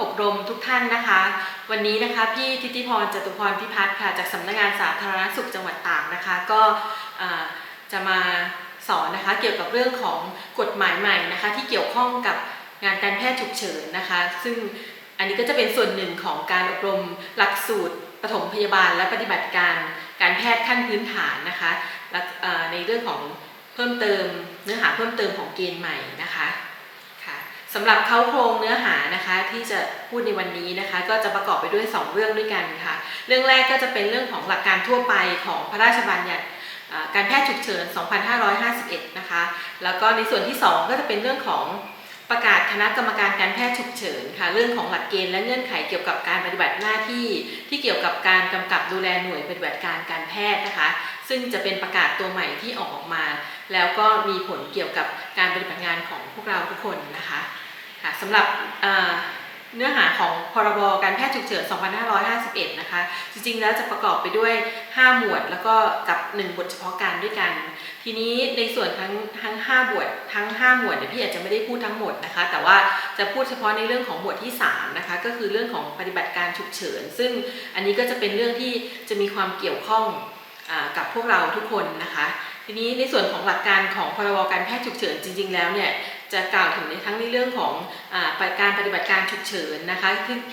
อบรมทุกท่านนะคะ วันนี้นะคะพี่ทิติพรจตุพรพิพัฒน์ค่ะจากสำนักงานสาธารณสุขจังหวัดตากนะคะ ก็จะมาสอนนะคะเกี่ยวกับเรื่องของกฎหมายใหม่นะคะ ที่เกี่ยวข้องกับงานการแพทย์ฉุกเฉินนะคะ ซึ่งอันนี้ก็จะเป็นส่วนหนึ่งของการอบรมหลักสูตรปฐมพยาบาลและปฏิบัติการการแพทย์ขั้นพื้นฐานนะคะะในเรื่องของเพิ่มเติมเนื้อหาเพิ่มเติมของเกณฑ์ใหม่นะคะ สำหรับเข้าโครงเนื้อหานะคะที่จะพูดในวันนี้นะคะ ก็จะประกอบไปด้วย 2 เรื่องด้วยกันค่ะ เรื่องแรกก็จะเป็นเรื่องของหลักการทั่วไปของพระราชบัญญัติการแพทย์ฉุกเฉิน 2551 นะคะ แล้วก็ในส่วนที่ 2 ก็จะเป็นเรื่องของประกาศคณะกรรมการการแพทย์ฉุกเฉินค่ะ เรื่องของหลักเกณฑ์และเงื่อนไขเกี่ยวกับการปฏิบัติหน้าที่ ที่เกี่ยวกับการกำกับดูแลหน่วยปฏิบัติการการแพทย์นะคะ ซึ่งจะเป็นประกาศตัวใหม่ที่ออกออกมา แล้วก็มีผลเกี่ยวกับการปฏิบัติงานของพวกเราทุกคนนะคะ ค่ะสำหรับเนื้อหาของพรบการแพทย์ฉุกเฉิน 2551 นะคะ จริงๆ แล้วจะประกอบไปด้วย 5 หมวด แล้วก็กับ 1 บทเฉพาะการด้วยกัน ทีนี้ในส่วนทั้งทั้ง 5 บททั้ง 5 หมวดเนี่ยพี่อาจจะไม่ได้พูดทั้งหมดนะคะ แต่ว่าจะพูดเฉพาะในเรื่องของหมวดที่ 3 นะคะ ก็คือเรื่องของปฏิบัติการฉุกเฉิน ซึ่งอันนี้ก็จะเป็นเรื่องที่จะมีความเกี่ยวข้องอกับพวกเราทุกคนนะคะ ทีนี้ในส่วนของหลักการของพรบการแพทย์ฉุกเฉินจริง ๆ แล้วเนี่ยจะกล่าวถึงในทั้งในเรื่องของอการปฏิบัติการฉุกเฉินนะคะ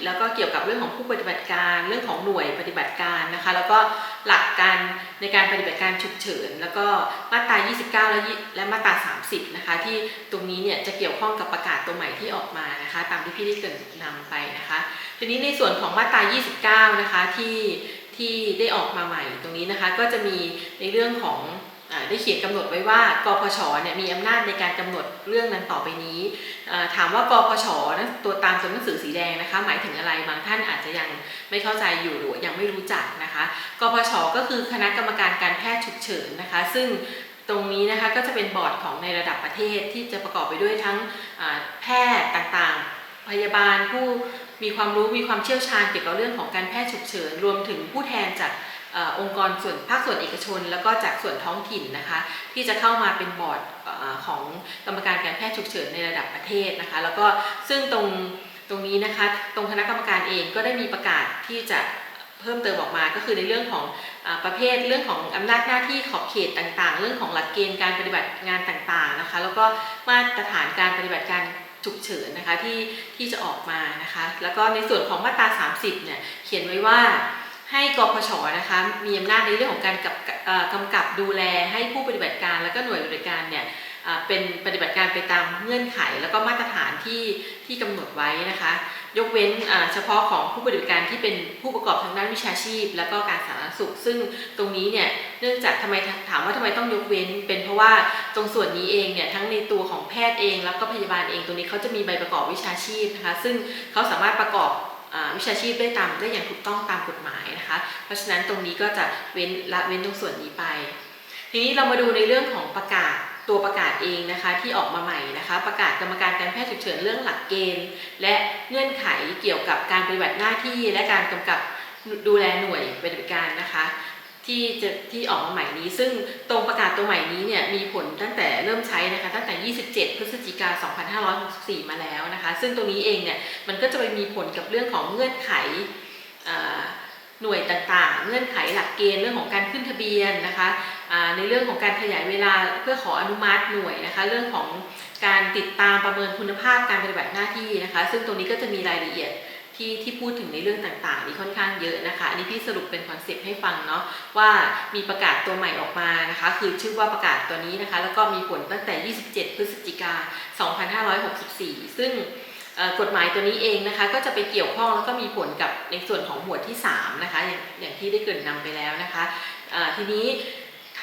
แล้วก็เกี่ยวกับเรื่องของผู้ปฏิบัติการเรื่องของหน่วยปฏิบัติการนะคะแล้วก็หลักการในการปฏิบัติการฉุกเฉิน แล้วก็มาตรา 29 และและมาตรา 30 นะคะที่ตรงนี้เนี่ยจะเกี่ยวข้องกับประกาศตัวใหม่ที่ออกมานะคะตามที่พี่ได้เกรินนำไปนะคะทีนี้ในส่วนของมาตรา 29 นะคะที่ที่ได้ออกมาใหม่ตรงนี้นะคะก็จะมีในเรื่องของ ได้เขียนกำหนดไว้ว่ากพชเนี่ยมีอำนาจในการกำหนดเรื่องนั้นต่อไปนี้ถามว่ากพชนะตัวตามตัวหนังสือสีแดงนะคะ หมายถึงอะไรบางท่านอาจจะยังไม่เข้าใจอยู่หรือยังไม่รู้จักนะคะกพชก็คือคณะกรรมการการแพทย์ฉุกเฉินนะคะ ซึ่งตรงนี้นะคะก็จะเป็นบอร์ดของในระดับประเทศที่จะประกอบไปด้วยทั้งแพทย์ต่างๆ พยาบาลผู้มีความรู้มีความเชี่ยวชาญเกี่ยวกับเรื่องของการแพทย์ฉุกเฉิน รวมถึงผู้แทนจาก องค์กรส่วนภาคส่วนเอกชน แล้วก็จากส่วนท้องถิ่นนะคะ ที่จะเข้ามาเป็นบอร์ดอของกรรมการการแพทย์ฉุกเฉินในระดับประเทศนะคะ แล้วก็ซึ่งตรงตรงนี้นะคะ ตรงคณะกรรมการเองก็ได้มีประกาศที่จะเพิ่มเติมออกมาก็คือในเรื่องของอประเภทเรื่องของอำนาจหน้าที่ขอบเขตต่างๆ เรื่องของหลักเกณฑ์การปฏิบัติงานต่างๆนะคะ แล้วก็มาตรฐานการปฏิบัติการฉุกเฉินนะคะที่ที่จะออกมานะคะ แล้วก็ในส่วนของมาตรา 30เนี่ยเขียนไว้ว่า ให้กพชนะคะมีอำนาจในเรื่องของการกับกำกับดูแลให้ผู้ปฏิบัติการแล้วก็หน่วยบริการเนี่ยเป็นปฏิบัติการไปตามเงื่อนไข แล้วก็มาตรฐานที่ที่กำหนดไว้นะคะ ยกเว้นเฉพาะของผู้ปฏิบัติการที่เป็นผู้ประกอบทางด้านวิชาชีพ แล้วก็การสาธารณสุข ซึ่งตรงนี้เนี่ยเนื่องจากทำไมถามว่าทำไมต้องยกเว้น เป็นเพราะว่าตรงส่วนนี้เองเนี่ยทั้งในตัวของแพทย์เอง แล้วก็พยาบาลเองตรงนี้เขาจะมีใบประกอบวิชาชีพนะคะซึ่งเขาสามารถประกอบ วิชาชีพได้ตามได้อย่างถูกต้องตามกฎหมายนะคะ เพราะฉะนั้นตรงนี้ก็จะเว้นละเว้นตรงส่วนนี้ไป ทีนี้เรามาดูในเรื่องของประกาศตัวประกาศเองนะคะที่ออกมาใหม่นะคะ ประกาศกรรมการการแพทย์ฉุกเฉินเรื่องหลักเกณฑ์ และเงื่อนไขเกี่ยวกับการปฏิบัติหน้าที่ และการกำกับดูแลหน่วยปฏิบัติการนะคะ ที่จะที่ออกมาใหม่นี้ ซึ่งตรงประกาศตัวใหม่นี้เนี่ยมีผลตั้งแต่เริ่มใช้นะคะตั้งแต่ 27 พฤศจิกา 2564 มาแล้วนะคะ ซึ่งตรงนี้เองเนี่ยมันก็จะไปมีผลกับเรื่องของเงื่อนไขหน่วยต่างๆ เงื่อนไขหลักเกณฑ์เรื่องของการขึ้นทะเบียนนะคะในเรื่องของการขยายเวลาเพื่อขออนุมัติหน่วยนะคะ เรื่องของการติดตามประเมินคุณภาพการปฏิบัติหน้าที่นะคะ ซึ่งตรงนี้ก็จะมีรายละเอียด ที่ที่พูดถึงในเรื่องต่างๆนี่ค่อนข้างเยอะนะคะ อันนี้พี่สรุปเป็นคอนเซปต์ให้ฟังเนาะว่ามีประกาศตัวใหม่ออกมานะคะ คือชื่อว่าประกาศตัวนี้นะคะ แล้วก็มีผลตั้งแต่ 27 พฤศจิกา 2564 ซึ่งกฎหมายตัวนี้เองนะคะ ก็จะไปเกี่ยวข้องแล้วก็มีผลกับในส่วนของหมวดที่ 3 นะคะอย่างอย่างที่ได้เกรินนำไปแล้วนะคะทีนี้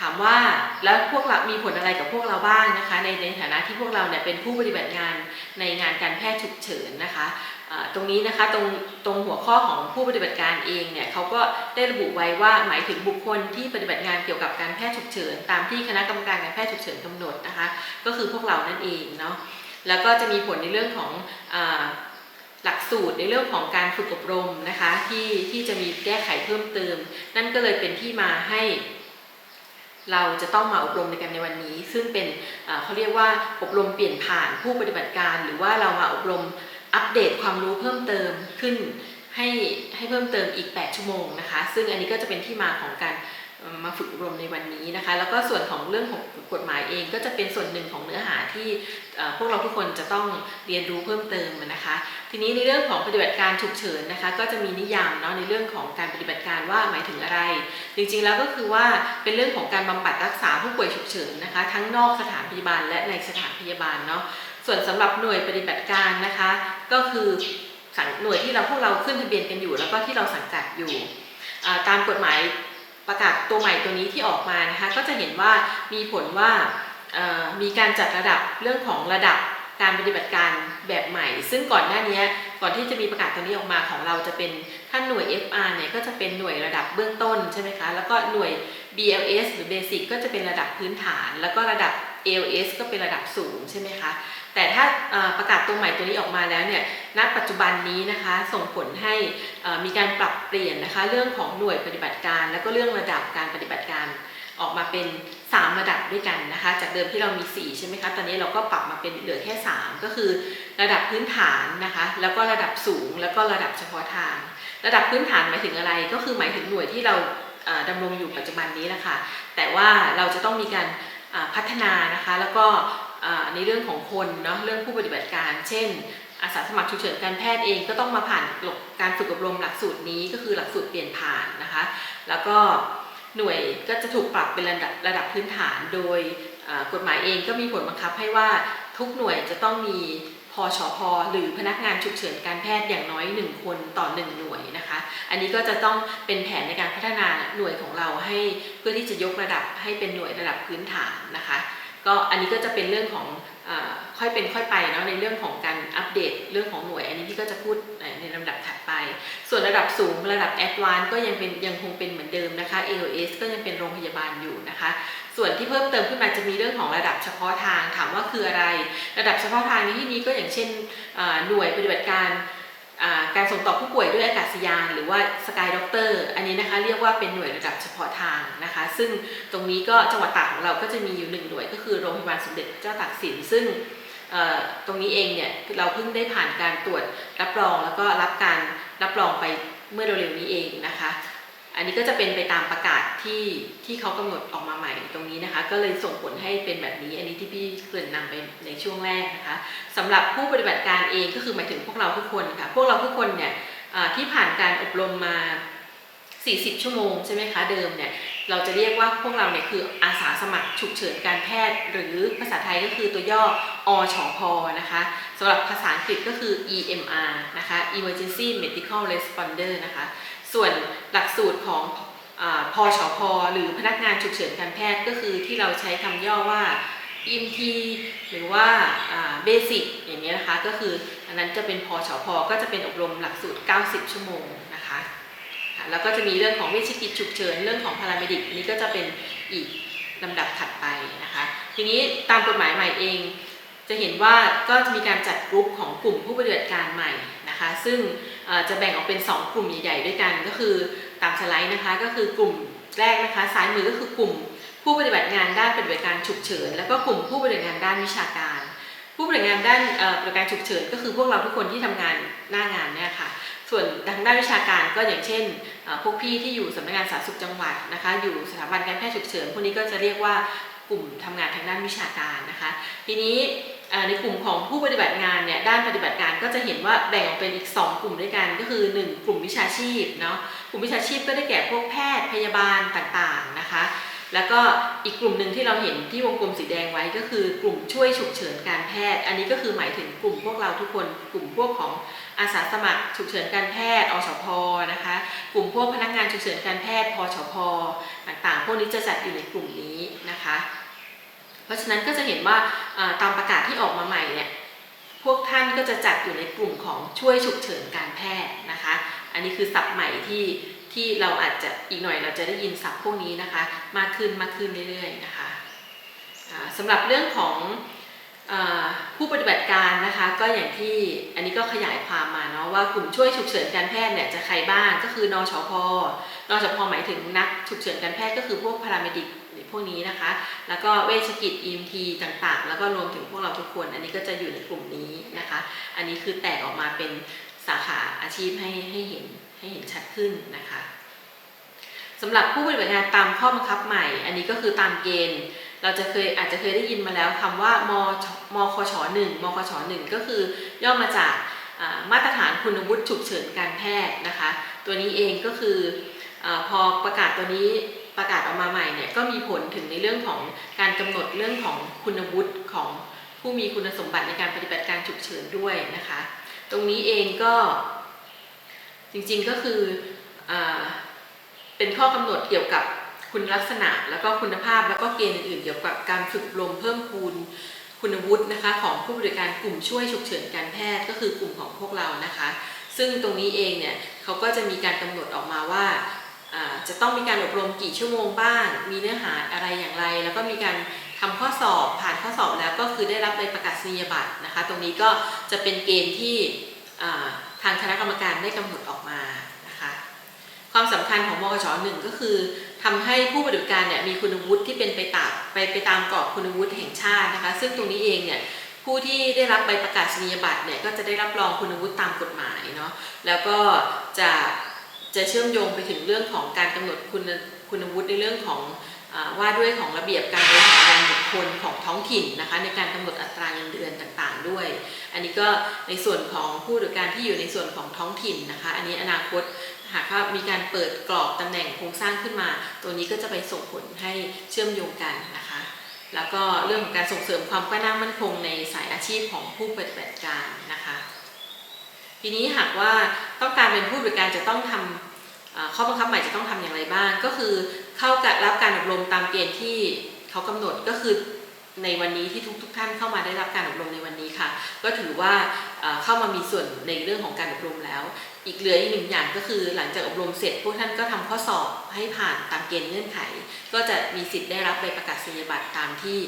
ถามว่าแล้วพวกเรามีผลอะไรกับพวกเราบ้างนะคะ ในในฐานะที่พวกเราเนี่ยเป็นผู้ปฏิบัติงานในงานการแพทย์ฉุกเฉินนะคะ ตรงนี้นะคะตรงตรงหัวข้อของผู้ปฏิบัติการเองเนี่ยเขาก็ได้ระบุไว้ว่าหมายถึงบุคคลที่ปฏิบัติงานเกี่ยวกับการแพทย์ฉุกเฉิน ตามที่คณะกรรมการการแพทย์ฉุกเฉินกำหนดนะคะ ก็คือพวกเรานั่นเองเนาะแล้วก็จะมีผลในเรื่องของอหลักสูตรในเรื่องของการฝึกอบรมนะคะที่ที่จะมีแก้ไขเพิ่มเติม นั่นก็เลยเป็นที่มาให้ เราจะต้องมาอบรมในกันในวันนี้ ซึ่งเป็นเขาเรียกว่าอบรมเปลี่ยนผ่านผู้ปฏิบัติการ หรือว่าเรามาอบรม อัปเดตความรู้เพิ่มเติมขึ้นให้ให้เพิ่มเติมอีก 8 ชั่วโมงนะคะ ซึ่งอันนี้ก็จะเป็นที่มาของการมาฝึกอบรมในวันนี้นะคะ แล้วก็ส่วนของเรื่องของกฎหมายเองก็จะเป็นส่วนหนึ่งของเนื้อหาที่พวกเราทุกคนจะต้องเรียนรู้เพิ่มเติมนะคะ ทีนี้ในเรื่องของปฏิบัติการฉุกเฉินนะคะ ก็จะมีนิยามเนาะในเรื่องของการปฏิบัติการว่าหมายถึงอะไร จริงๆแล้วก็คือว่าเป็นเรื่องของการบำบัดรักษาผู้ป่วยฉุกเฉินนะคะ ทั้งนอกสถานพยาบาลและในสถานพยาบาลเนาะส่วนสำหรับหน่วยปฏิบัติการนะคะ ก็คือสังหน่วยที่เราพวกเราขึ้นทะเบียนกันอยู่ แล้วก็ที่เราสังกัดอยู่ตามกฎหมายประกาศตัวใหม่ตัวนี้ที่ออกมานะคะก็จะเห็นว่ามีผลว่ามีการจัดระดับเรื่องของระดับการปฏิบัติการแบบใหม่ ซึ่งก่อนหน้านี้ก่อนที่จะมีประกาศตัวนี้ออกมาของเราจะเป็นท่านหน่วย FR เนี่ยก็จะเป็นหน่วยระดับเบื้องต้นใช่ไหมคะแล้วก็หน่วย BLS หรือ Basic ก็จะเป็นระดับพื้นฐาน แล้วก็ระดับ ALS ก็เป็นระดับสูงใช่ไหมคะ แต่ถ้าประกาศตัวใหม่ตัวนี้ออกมาแล้วเนี่ย ณ ปัจจุบันนี้นะคะส่งผลให้มีการปรับเปลี่ยนนะคะเรื่องของหน่วยปฏิบัติการ แล้วก็เรื่องระดับการปฏิบัติการออกมาเป็น 3 ระดับด้วยกันนะคะ จากเดิมที่เรามี 4 ใช่ไหมคะ ตอนนี้เราก็ปรับมาเป็นเหลือแค่ 3 ก็คือระดับพื้นฐานนะคะ แล้วก็ระดับสูง แล้วก็ระดับเฉพาะทาง ระดับพื้นฐานหมายถึงอะไร ก็คือหมายถึงหน่วยที่เราดำรงอยู่ปัจจุบันนี้แหละค่ะ แต่ว่าเราจะต้องมีการ พัฒนานะคะ แล้วก็ในเรื่องของคนเนาะเรื่องผู้ปฏิบัติการ เช่น อาสาสมัครฉุกเฉินการแพทย์เองก็ต้องมาผ่านการฝึกอบรมหลักสูตรนี้ก็คือหลักสูตรเปลี่ยนผ่านนะคะ แล้วก็หน่วยก็จะถูกปรับเป็นระดับระดับพื้นฐาน โดยกฎหมายเองก็มีผลบังคับให้ว่าทุกหน่วยจะต้องมี พชพหรือพนักงานฉุกเฉินการแพทย์อย่างน้อย 1 คนต่อ 1 หน่วยนะคะ อันนี้ก็จะต้องเป็นแผนในการพัฒนาหน่วยของเราให้เพื่อที่จะยกระดับให้เป็นหน่วยระดับพื้นฐานนะคะ ก็อันนี้ก็จะเป็นเรื่องของอค่อยเป็นค่อยไปเนาะในเรื่องของการอัปเดตเรื่องของหน่วย อันนี้พี่ก็จะพูดในลำดับถัดไป ส่วนระดับสูงระดับแอดวานก็ยังเป็นยังคงเป็นเหมือนเดิมนะคะ AOS ก็ยังเป็นโรงพยาบาลอยู่นะคะ ส่วนที่เพิ่มเติมขึ้นมาจะมีเรื่องของระดับเฉพาะทางถามว่าคืออะไร ระดับเฉพาะทางในที่นี้ก็อย่างเช่นหน่วยปฏิบัติการ การส่งต่อผู้ป่วยด้วยอากาศยาน หรือว่าสกายด็อกเตอร์อันนี้นะคะเรียกว่าเป็นหน่วยระดับเฉพาะทางนะคะ ซึ่งตรงนี้ก็จังหวัดตากของเราก็จะมีอยู่หนึ่งหน่วยก็คือโรงพยาบาลสมเด็จพระเจ้าตากสิน ซึ่งตรงนี้เองเนี่ยเราเพิ่งได้ผ่านการตรวจรับรองแล้วก็รับการรับรองไปเมื่อเร็วๆนี้เองนะคะ อันนี้ก็จะเป็นไปตามประกาศที่ที่เขากำหนดออกมาใหม่ตรงนี้นะคะ ก็เลยส่งผลให้เป็นแบบนี้ อันนี้ที่พี่เกริ่นนำไปในช่วงแรกนะคะสำหรับผู้ปฏิบัติการเองก็คือหมายถึงพวกเราทุกคนค่ะพวกเราทุกคนเนี่ยที่ผ่านการอบรมมา 40 ชั่วโมงใช่ไหมคะเดิมเนี่ยเราจะเรียกว่าพวกเราเนี่ยคืออาสาสมัครฉุกเฉินการแพทย์ หรือภาษาไทยก็คือตัวย่ออชพนะคะสำหรับภาษาอังกฤษก็คือ EMR นะคะ Emergency Medical Responder นะคะ ส่วนหลักสูตรของอาพชพหรือพนักงานฉุกเฉินการแพทย์ก็คือที่เราใช้คำย่อว่า EMT หรือว่าเบสิกอย่างนี้นะคะก็คืออันนั้นจะเป็นพอชพอก็จะเป็นอบรมหลักสูตร 90 ชั่วโมงนะคะแล้วก็จะมีเรื่องของเวชกิจฉุกเฉินเรื่องของพาราเมดิกนนี้ก็จะเป็นอีกลำดับถัดไปนะคะ ทีนี้ตามกฎหมายใหม่เอง จะเห็นว่าก็จะมีการจัดกลุ่มของกลุ่มผู้ปฏิบัติการใหม่ นะคะ ซึ่งจะแบ่งออกเป็น 2 กลุ่มใหญ่ๆด้วยกัน ก็คือตามสไลด์นะคะ ก็คือกลุ่มแรกนะคะ ซ้ายมือก็คือกลุ่มผู้ปฏิบัติงานด้านปฏิบัติการฉุกเฉิน แล้วก็กลุ่มผู้ปฏิบัติงานด้านวิชาการ ผู้ปฏิบัติงานด้านปฏิบัติการฉุกเฉิน ก็คือพวกเราทุกคนที่ทำงานหน้างานเนี่ยค่ะ ส่วนทางด้านวิชาการก็อย่างเช่น พวกพี่ที่อยู่สำนักงานสาธารณสุขจังหวัดนะคะ อยู่สถาบันการแพทย์ฉุกเฉิน พวกนี้ก็จะเรียกว่ากลุ่มทำงานทางด้านวิชาการนะคะ ทีนี้ ในกลุ่มของผู้ปฏิบัติงานเนี่ยด้านปฏิบัติการก็จะเห็นว่าแบ่งออกเป็นอีก 2 กลุ่มด้วยกันก็คือ 1 กลุ่มวิชาชีพเนาะกลุ่มวิชาชีพก็ได้แก่พวกแพทย์พยาบาลต่างๆนะคะ แล้วก็อีกกลุ่มหนึ่งที่เราเห็นที่วงกลมสีแดงไว้ก็คือกลุ่มช่วยฉุกเฉินการแพทย์ อันนี้ก็คือหมายถึงกลุ่มพวกเราทุกคนกลุ่มพวกของอาสาสมัครฉุกเฉินการแพทย์อชพนะคะ กลุ่มพวกพนักงานฉุกเฉินการแพทย์พชพต่างๆ พวกนี้จะจัดอยู่ในกลุ่มนี้นะคะ เพราะฉะนั้นก็จะเห็นว่าตามประกาศที่ออกมาใหม่เนี่ยพวกท่านก็จะจัดอยู่ในกลุ่มของช่วยฉุกเฉินการแพทย์นะคะ อันนี้คือศัพท์ใหม่ที่ที่เราอาจจะอีกหน่อยเราจะได้ยินศัพท์พวกนี้นะคะ มากขึ้นมากขึ้นเรื่อยๆนะคะอ่าสำหรับเรื่องของผู้ปฏิบัติการนะคะก็อย่างที่อันนี้ก็ขยายความมาเนาะว่ากลุ่มช่วยฉุกเฉินการแพทย์เนี่ยจะใครบ้างก็คือนอชพนอชพหมายถึงนักฉุกเฉินการแพทย์ก็คือพวกพาราเมดิก พวกนี้นะคะ แล้วก็เวชกิจ EMT ต่างๆ แล้วก็รวมถึงพวกเราทุกคน อันนี้ก็จะอยู่ในกลุ่มนี้นะคะ อันนี้คือแตกออกมาเป็นสาขาอาชีพให้ให้เห็นให้เห็นชัดขึ้นนะคะสำหรับผู้ปฏิบัติงานตามข้อบังคับใหม่ อันนี้ก็คือตามเกณฑ์ เราจะเคยอาจจะเคยได้ยินมาแล้วคำว่ามมคชหนึ่งมคชหนึ่งก็คือย่อมาจากมาตรฐานคุณวุฒิฉุกเฉินการแพทย์นะคะ ตัวนี้เองก็คืออพอประกาศตัวนี้ ประกาศออกมาใหม่เนี่ยก็มีผลถึงในเรื่องของการกำหนดเรื่องของคุณวุฒิของผู้มีคุณสมบัติในการปฏิบัติการฉุกเฉินด้วยนะคะ ตรงนี้เองก็จริงๆก็คืออเป็นข้อกำหนดเกี่ยวกับคุณลักษณะแล้วก็คุณภาพแล้วก็เกณฑ์อื่นๆเกี่ยวกับการฝึกอบรมเพิ่มพูนคุณวุฒินะคะของผู้บริการกลุ่มช่วยฉุกเฉินการแพทย์ก็คือกลุ่มของพวกเรานะคะ ซึ่งตรงนี้เองเนี่ยเขาก็จะมีการกำหนดออกมาว่า จะต้องมีการอบรมกี่ชั่วโมงบ้าง มีเนื้อหาอะไรอย่างไร แล้วก็มีการทำข้อสอบผ่านข้อสอบแล้วก็คือได้รับใบประกาศนียบัตรนะคะ ตรงนี้ก็จะเป็นเกณฑ์ที่ทางคณะกรรมการได้กำหนดออกมานะคะ ความสำคัญของมกชหนึ่งก็คือทำให้ผู้ปฏิบัติการเนี่ยมีคุณวุฒิที่เป็นไปตามไปไปตามกรอบคุณวุฒิแห่งชาตินะคะ ซึ่งตรงนี้เองเนี่ยผู้ที่ได้รับใบประกาศนียบัตรเนี่ยก็จะได้รับรองคุณวุฒิตามกฎหมายเนาะแล้วก็จะ จะเชื่อมโยงไปถึงเรื่องของการกำหนดคุณคุณวุฒิในเรื่องของอว่าด้วยของระเบียบการบริหารงานบุคคลของท้องถิ่นนะคะในการกำหนดอัตราเงินเดือนต่างๆ ด้วย อันนี้ก็ในส่วนของผู้บริการที่อยู่ในส่วนของท้องถิ่นนะคะ อันนี้อนาคตหากว่ามีการเปิดกรอบตำแหน่งโครงสร้างขึ้นมา ตัวนี้ก็จะไปส่งผลให้เชื่อมโยงกันนะคะ แล้วก็เรื่องของการส่งเสริมความก้าวหน้ามั่นคงในสายอาชีพของผู้ปฏิบัติการนะคะ ทีนี้หากว่าต้องการเป็นผู้บริการจะต้องทำเอ่อข้อบังคับใหม่จะต้องทำอย่างไรบ้าง ก็คือเข้ากับรับการอบรมตามเกณฑ์ที่เขากำหนดก็คือในวันนี้ที่ทุกทุกท่านเข้ามาได้รับการอบรมในวันนี้ค่ะ ก็ถือว่าเข้ามามีส่วนในเรื่องของการอบรมแล้ว อีกเหลืออีกหนึ่งอย่างก็คือหลังจากอบรมเสร็จพวกท่านก็ทำข้อสอบให้ผ่านตามเกณฑ์เงื่อนไข ก็จะมีสิทธิ์ได้รับใบประกาศนียบัตรตามที่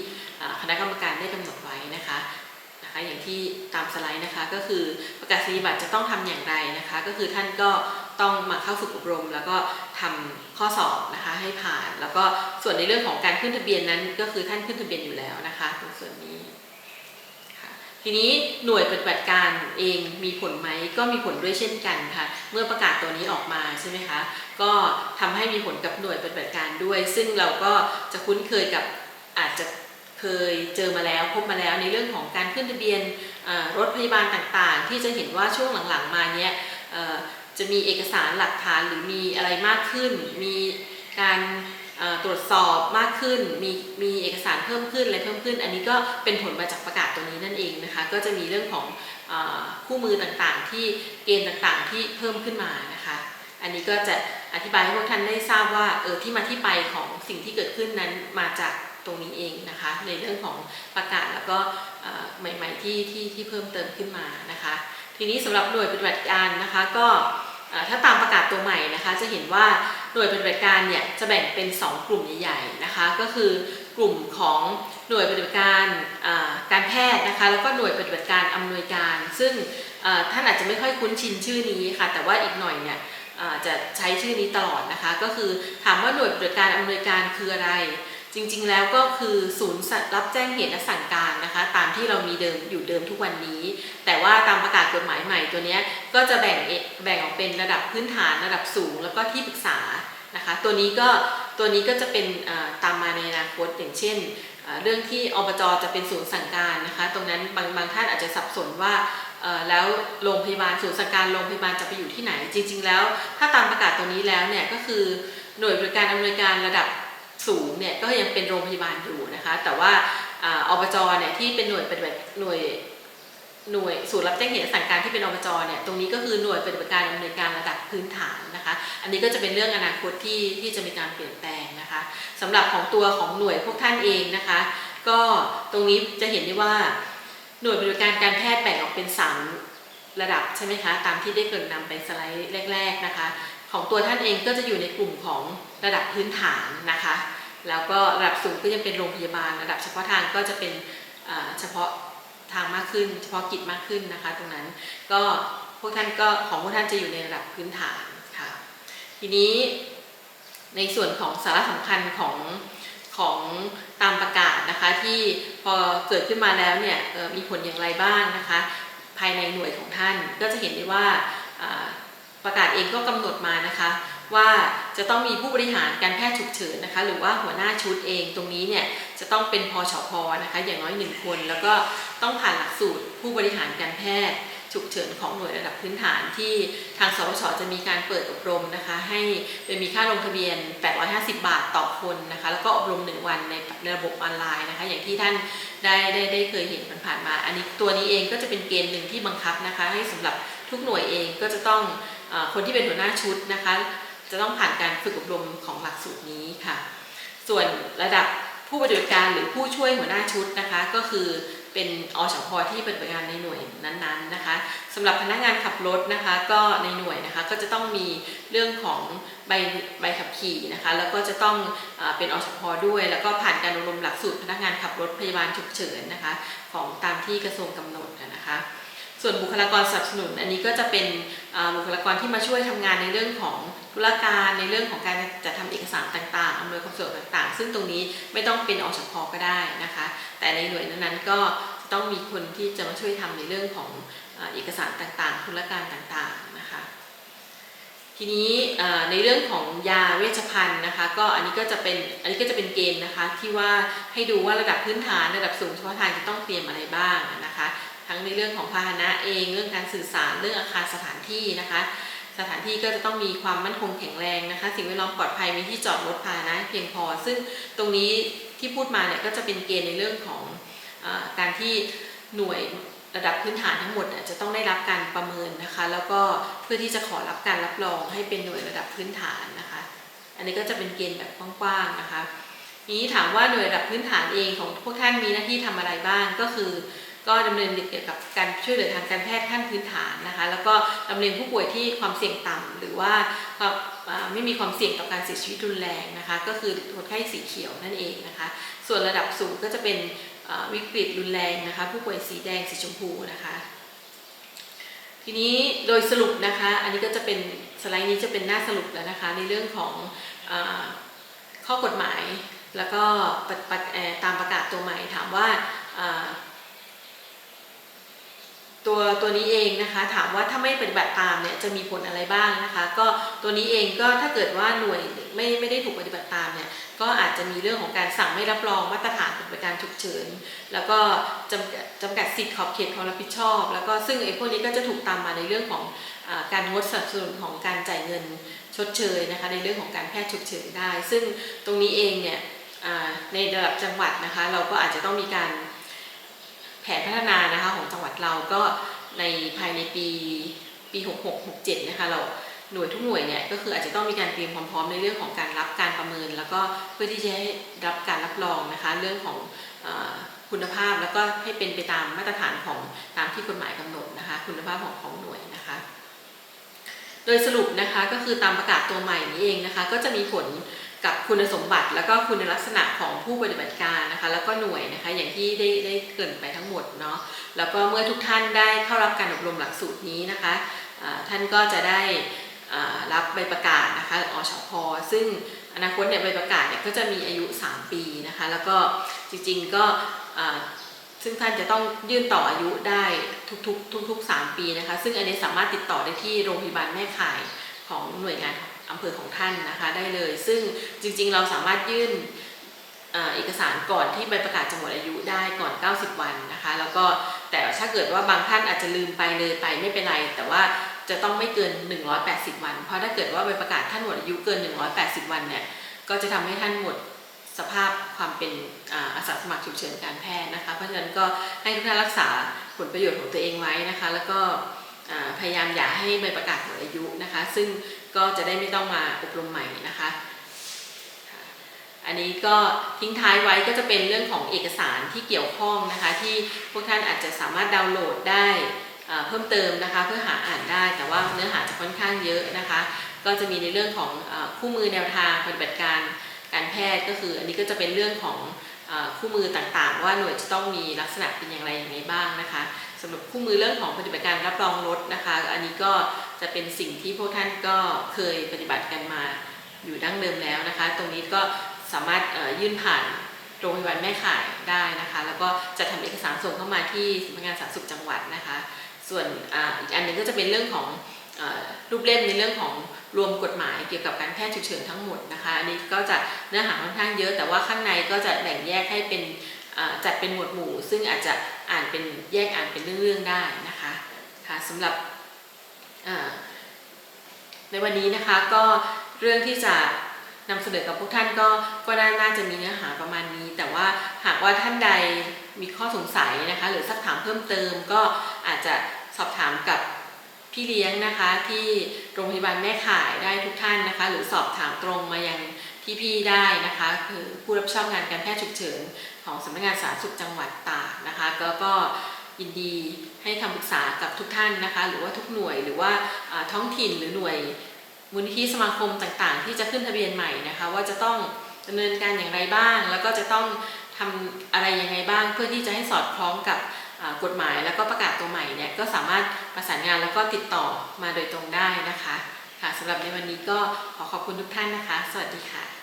คณะกรรมการได้กำหนดไว้นะคะ นะคะอย่างที่ตามสไลด์นะคะก็คือประกาศนียบัตรจะต้องทำอย่างไรนะคะ ก็คือท่านก็ต้องมาเข้าฝึกอบรม แล้วก็ทำข้อสอบนะคะให้ผ่าน แล้วก็ส่วนในเรื่องของการขึ้นทะเบียนนั้น ก็คือท่านขึ้นทะเบียนอยู่แล้วนะคะตรงส่วนนี้ทีนี้หน่วยปฏิบัติการเองมีผลไหมก็มีผลด้วยเช่นกันค่ะ เมื่อประกาศตัวนี้ออกมาใช่ไหมคะก็ทำให้มีผลกับหน่วยปฏิบัติการด้วย ซึ่งเราก็จะคุ้นเคยกับอาจจะ เคยเจอมาแล้วพบมาแล้วในเรื่องของการขึ้นทะเบียนรถพยาบาลต่างๆ ที่จะเห็นว่าช่วงหลังๆมาเนี้ยจะมีเอกสารหลักฐานหรือมีอะไรมากขึ้น มีการตรวจสอบมากขึ้น มีมีเอกสารเพิ่มขึ้นอะไรเพิ่มขึ้น อันนี้ก็เป็นผลมาจากประกาศตัวนี้นั่นเองนะคะ ก็จะมีเรื่องของอคู่มือต่างๆ ที่เกณฑ์ต่างๆ ที่เพิ่มขึ้นมานะคะ อันนี้ก็จะอธิบายให้พวกท่านได้ทราบว่าเออที่มาที่ไปของสิ่งที่เกิดขึ้นนั้นมาจาก ตรงนี้เองนะคะในเรื่องของประกาศแล้วก็ใหม่ๆที่ที่ที่เพิ่มเติมขึ้นมานะคะทีนี้สำหรับหน่วยปฏิบัติการนะคะก็ถ้าตามประกาศตัวใหม่นะคะจะเห็นว่าหน่วยปฏิบัติการเนี่ยจะแบ่งเป็น 2 กลุ่มใหญ่ๆนะคะก็คือกลุ่มของหน่วยปฏิบัติการการแพทย์นะคะแล้วก็หน่วยปฏิบัติการอำนวยการ ซึ่งเอ่อท่านอาจจะไม่ค่อยคุ้นชินชื่อนี้ค่ะแต่ว่าอีกหน่อยเนี่ยจะใช้ชื่อนี้ตลอดนะคะ ก็คือถามว่าหน่วยปฏิบัติการอำนวยการคืออะไร จริงๆแล้วก็คือศูนย์รับแจ้งเหตุและสั่งการนะคะ ตามที่เรามีเดิมอยู่เดิมทุกวันนี้ แต่ว่าตามประกาศกฎหมายใหม่ตัวนี้ก็จะแบ่งแบ่งออกเป็นระดับพื้นฐานระดับสูง แล้วก็ที่ปรึกษานะคะ ตัวนี้ก็ตัวนี้ก็จะเป็นตามมาในอนาคตอย่างเช่น เรื่องที่อบจจะเป็นศูนย์สั่งการนะคะ ตรงนั้นบางบางท่านอาจจะสับสนว่าแล้วโรงพยาบาลศูนย์สั่งการโรงพยาบาลจะไปอยู่ที่ไหน จริง ๆ แล้ว ถ้าตามประกาศตัวนี้แล้วเนี่ยก็คือหน่วยบริการอำนวยการระดับ สูงเนี่ยก็ยังเป็นโรงพยาบาลอยู่นะคะ แต่ว่าอาอบจเนี่ยที่เป็นหน่วยปฏิบัติหน่วยหน่วยศูนย์รับแจ้งเหตุสั่งการที่เป็นอบจเนี่ยตรงนี้ก็คือหน่วยปฏิบัติการดำเนินการระดับพื้นฐานนะคะ อันนี้ก็จะเป็นเรื่องอนาคตที่ที่จะมีการเปลี่ยนแปลงนะคะสำหรับของตัวของหน่วยพวกท่านเองนะคะ ก็ตรงนี้จะเห็นได้ว่าหน่วยบริการการแพทย์แบ่งออกเป็นสามระดับใช่ไหมคะตามที่ได้เกรินนำไปสไลด์แรก ๆนะคะของตัวท่านเองก็จะอยู่ในกลุ่มของระดับพื้นฐานนะคะ แล้วก็ระดับสูงก็ยังเป็นโรงพยาบาล ระดับเฉพาะทางก็จะเป็นเฉพาะทางมากขึ้น เฉพาะกิจมากขึ้นนะคะ ตรงนั้นก็พวกท่านก็ของพวกท่านจะอยู่ในระดับพื้นฐานค่ะ ทีนี้ในส่วนของสาระสำคัญของของตามประกาศนะคะที่พอเกิดขึ้นมาแล้วเนี่ยมีผลอย่างไรบ้างนะคะ ภายในหน่วยของท่านก็จะเห็นได้ว่า ประกาศเองก็กำหนดมานะคะ ว่าจะต้องมีผู้บริหารการแพทย์ฉุกเฉินนะคะ หรือว่าหัวหน้าชุดเองตรงนี้เนี่ยจะต้องเป็นพชพนะคะอย่างน้อยหนึ่งคน แล้วก็ต้องผ่านหลักสูตรผู้บริหารการแพทย์ฉุกเฉินของหน่วยระดับพื้นฐานที่ทางสวชจะมีการเปิดอบรมนะคะ ให้โดยมีค่าลงทะเบียน 850 บาทต่อคนนะคะ แล้วก็อบรม 1 วันในระบบออนไลน์นะคะ อย่างที่ท่านได้ได้ได้เคยเห็นมันผ่านมา อันนี้ตัวนี้เองก็จะเป็นเกณฑ์หนึ่งที่บังคับนะคะ ให้สำหรับทุกหน่วยเองก็จะต้อง คนที่เป็นหัวหน้าชุดนะคะ จะต้องผ่านการฝึกอบรมของหลักสูตรนี้ค่ะ ส่วนระดับผู้ปฏิบัติการหรือผู้ช่วยหัวหน้าชุดนะคะ ก็คือเป็นอชพที่ปฏิบัติงานในหน่วยนั้นๆนะคะสำหรับพนักงานขับรถนะคะ ก็ในหน่วยนะคะก็จะต้องมีเรื่องของใบใบขับขี่นะคะ แล้วก็จะต้องอเป็นอชพด้วย แล้วก็ผ่านการอบรมหลักสูตรพนักงานขับรถพยาบาลฉุกเฉินนะคะ ของตามที่กระทรวงกำหนดนะคะ ส่วนบุคลากรสนับสนุน อันนี้ก็จะเป็นบุคลากรที่มาช่วยทำงานในเรื่องของธุรการในเรื่องของการจัดทำเอกสารต่างๆอำนวยความสะดวกต่างๆ ซึ่งตรงนี้ไม่ต้องเป็นอชพก็ได้นะคะ แต่ในหน่วยนั้นๆก็ต้องมีคนที่จะมาช่วยทำในเรื่องของเอกสารต่างๆ ธุรการต่างๆนะคะ ทีนี้ในเรื่องของยาเวชภัณฑ์นะคะ ก็อันนี้ก็จะเป็นอันนี้ก็จะเป็นเกณฑ์นะคะที่ว่าให้ดูว่าระดับพื้นฐานระดับสูงเฉพาะทางจะต้องเตรียมอะไรบ้างนะคะ ทั้งในเรื่องของพาหนะเอง เรื่องการสื่อสารเรื่องอาคารสถานที่นะคะ สถานที่ก็จะต้องมีความมั่นคงแข็งแรงนะคะ สิ่งแวดล้อมปลอดภัยมีที่จอดรถพาหนะเพียงพอ ซึ่งตรงนี้ที่พูดมาเนี่ยก็จะเป็นเกณฑ์ในเรื่องของอการที่หน่วยระดับพื้นฐานทั้งหมดจะต้องได้รับการประเมินนะคะ แล้วก็เพื่อที่จะขอรับการรับรองให้เป็นหน่วยระดับพื้นฐานนะคะ อันนี้ก็จะเป็นเกณฑ์แบบกว้างๆนะคะทีนี้ถามว่าหน่วยระดับพื้นฐานเองของพวกท่านมีหน้าที่ทำอะไรบ้างก็คือ ก็ดำเนินเกี่ยวกับการช่วยเหลือทางการแพทย์ขั้นพื้นฐานนะคะ แล้วก็ดำเนินผู้ป่วยที่ความเสี่ยงต่ำหรือว่าไม่มีความเสี่ยงต่อการเสียชีวิตรุนแรงนะคะ ก็คือคนไข้สีเขียวนั่นเองนะคะ ส่วนระดับสูงก็จะเป็นวิกฤตรุนแรงนะคะ ผู้ป่วยสีแดงสีชมพูนะคะ ทีนี้โดยสรุปนะคะ อันนี้ก็จะเป็นสไลด์นี้จะเป็นหน้าสรุปแล้วนะคะ ในเรื่องของอข้อกฎหมาย แล้วก็ตามประกาศตัวใหม่ถามว่า ตัวตัวนี้เองนะคะถามว่าถ้าไม่ปฏิบัติตามเนี่ยจะมีผลอะไรบ้างนะคะ ก็ตัวนี้เองก็ถ้าเกิดว่าหน่วยไม่ไม่ได้ถูกปฏิบัติตามเนี่ยก็อาจจะมีเรื่องของการสั่งไม่รับรองมาตรฐานบัติการฉุกเฉิน แล้วก็จำกัดจำกัดสิทธิขอบเขตความรับผิดชอบ แล้วก็ซึ่งไอ้พวกนี้ก็จะถูกตามมาในเรื่องของอการงดสนับสนุนของการจ่ายเงินชดเชยนะคะในเรื่องของการแพทย์ฉุกเฉินได้ ซึ่งตรงนี้เองเนี่ยในระดับจังหวัดนะคะเราก็อาจจะต้องมีการ แผนพัฒนานะคะของจังหวัดเราก็ในภายในปีปี 66 67 นะคะเราหน่วยทุกหน่วยเนี่ยก็คืออาจจะต้องมีการเตรียมความพร้อมในเรื่องของการรับการประเมิน แล้วก็เพื่อที่จะให้รับการรับรองนะคะเรื่องของอคุณภาพแล้วก็ให้เป็นไปตามมาตรฐานของตามที่กฎหมายกำหนดนะคะคุณภาพของของหน่วยนะคะ โดยสรุปนะคะก็คือตามประกาศตัวใหม่นี้เองนะคะก็จะมีผล กับคุณสมบัติแล้วก็คุณลักษณะของผู้ปฏิบัติการนะคะแล้วก็หน่วยนะคะอย่างที่ได้ได้เกรินไปทั้งหมดเนาะแล้วก็เมื่อทุกท่านได้เข้ารับการอบรมหลักสูตรนี้นะคะท่านก็จะได้รับใบประกาศนะคะอชพซึ่งอนาคตเนี่ยใบประกาศเนี่ยก็จะมีอายุ 3 ปีนะคะแล้วก็จริงๆก็ซึ่งท่านจะต้องยื่นต่ออายุได้ทุกๆทุกๆ3ปีนะคะซึ่งอันนี้สามารถติดต่อได้ที่โรงพยาบาลแม่ข่ายของหน่วยงานอ อำเภอของท่านนะคะได้เลย ซึ่งจริงๆเราสามารถยื่นเอกสารก่อนที่ใบประกาศจะหมดอายุได้ก่อน 90 วันนะคะแล้วก็แต่ถ้าเกิดว่าบางท่านอาจจะลืมไปเลยไปไม่เป็นไร แต่ว่าจะต้องไม่เกิน 180 วัน เพราะถ้าเกิดว่าใบประกาศท่านหมดอายุเกิน 180 วันเนี่ยก็จะทำให้ท่านหมดสภาพความเป็นอาสาสมัครฉุกเฉินการแพทย์นะคะ เพราะฉะนั้นก็ให้ทุกท่านรักษาผลประโยชน์ของตัวเองไว้นะคะ แล้วก็ พยายามอย่าให้ใบประกาศหมดอายุนะคะ ซึ่งก็จะได้ไม่ต้องมาอบรมใหม่นะคะอันนี้ก็ทิ้งท้ายไว้ก็จะเป็นเรื่องของเอกสารที่เกี่ยวข้องนะคะ ที่พวกท่านอาจจะสามารถดาวน์โหลดได้เพิ่มเติมนะคะ เพื่อหาอ่านได้แต่ว่าเนื้อหาจะค่อนข้างเยอะนะคะ ก็จะมีในเรื่องของคู่มือแนวทางปฏิบัติการการแพทย์ก็คือ อันนี้ก็จะเป็นเรื่องของ คู่มือต่างๆ ว่าหน่วยจะต้องมีลักษณะเป็นอย่างไรอย่างไรบ้างนะคะสำหรับคู่มือเรื่องของปฏิบัติการรับรองรถนะคะ อันนี้ก็จะเป็นสิ่งที่พวกท่านก็เคยปฏิบัติกันมาอยู่ดั้งเดิมแล้วนะคะ ตรงนี้ก็สามารถยื่นผ่านโรงพยาบาลแม่ข่ายได้นะคะ แล้วก็จะทำเอกสารส่งเข้ามาที่สำนักงานสาธารณสุขจังหวัดนะคะ ส่วนออีกอันหนึงก็จะเป็นเรื่องของ รูปเล่มในเรื่องของรวมกฎหมายเกี่ยวกับการแพทย์ฉุกเฉินทั้งหมดนะคะอันนี้ก็จะเนื้อหาค่อนข้างเยอะ แต่ว่าข้างในก็จะแบ่งแยกให้เป็นจัดเป็นหมวดหมู่ ซึ่งอาจจะอ่านเป็นแยกอ่านเป็นเรื่องๆได้นะคะค่ะสำหรับในวันนี้นะคะก็เรื่องที่จะนำเสนอกับพวกท่านก็ก็น่าน่าจะมีเนื้อหาประมาณนี้ แต่ว่าหากว่าท่านใดมีข้อสงสัยนะคะ หรือสักถามเพิ่มเติมก็อาจจะสอบถามกับ พี่เลี้ยงนะคะที่โรงพยาบาลแม่ข่ายได้ทุกท่านนะคะ หรือสอบถามตรงมายังที่พี่ได้นะคะ คือผู้รับผิดชอบงานการแพทย์ฉุกเฉินของสำนักงานสาธารณสุขจังหวัดตากนะคะก็ก็ยินดีให้คำปรึกษากับทุกท่านนะคะ หรือว่าทุกหน่วยหรือว่าท้องถิ่นหรือหน่วยมูลนิธิสมาคมต่างๆ ที่จะขึ้นทะเบียนใหม่นะคะ ว่าจะต้องดำเนินการอย่างไรบ้าง แล้วก็จะต้องทำอะไรยังไงบ้าง เพื่อที่จะให้สอดคล้องกับ กฎหมายแล้วก็ประกาศตัวใหม่เนี่ยก็สามารถประสานงานแล้วก็ติดต่อมาโดยตรงได้นะคะ ค่ะสำหรับในวันนี้ก็ขอขอบคุณทุกท่านนะคะ สวัสดีค่ะ